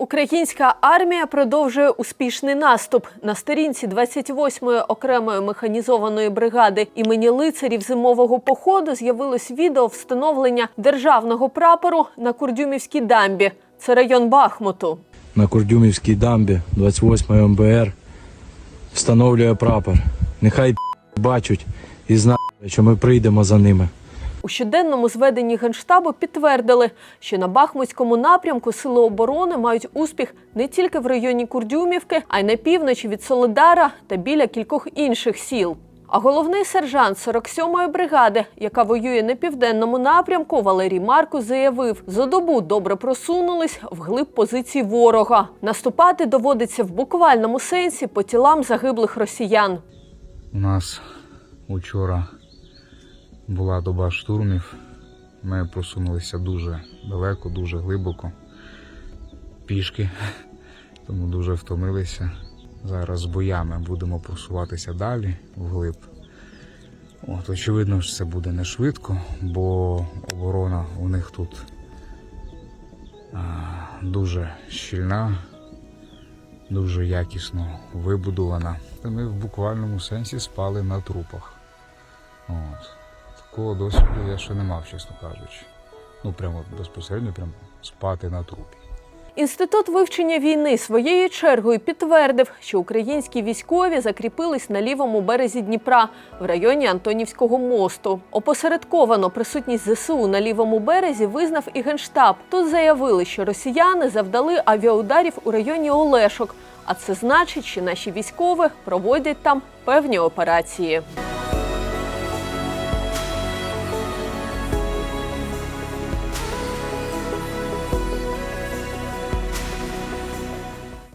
Українська армія продовжує успішний наступ. На сторінці 28-ї окремої механізованої бригади імені лицарів зимового походу з'явилось відео встановлення державного прапору на Курдюмівській дамбі. Це район Бахмуту. на Курдюмівській дамбі 28 МБР встановлює прапор. Нехай бачать і знають, що ми прийдемо за ними. У щоденному зведенні Генштабу підтвердили, що на Бахмутському напрямку сили оборони мають успіх не тільки в районі Курдюмівки, а й на півночі від Солидара та біля кількох інших сіл. А головний сержант 47-ї бригади, яка воює на південному напрямку, Валерій Маркус заявив, за добу добре просунулись вглиб позицій ворога. Наступати доводиться в буквальному сенсі по тілам загиблих росіян. У нас учора була доба штурмів. Ми просунулися дуже далеко, дуже глибоко, пішки, тому дуже втомилися. Зараз боями будемо просуватися далі вглиб. От, очевидно, що це буде не швидко, бо оборона у них тут а, дуже щільна, дуже якісно вибудована. Та ми в буквальному сенсі спали на трупах. От. Такого досвіду я ще не мав, чесно кажучи. Ну, прямо безпосередньо прямо спати на трупі. Інститут вивчення війни своєю чергою підтвердив, що українські військові закріпились на лівому березі Дніпра в районі Антонівського мосту. Опосередковано присутність ЗСУ на лівому березі визнав і генштаб. Тут заявили, що росіяни завдали авіаударів у районі Олешок. А це значить, що наші військові проводять там певні операції.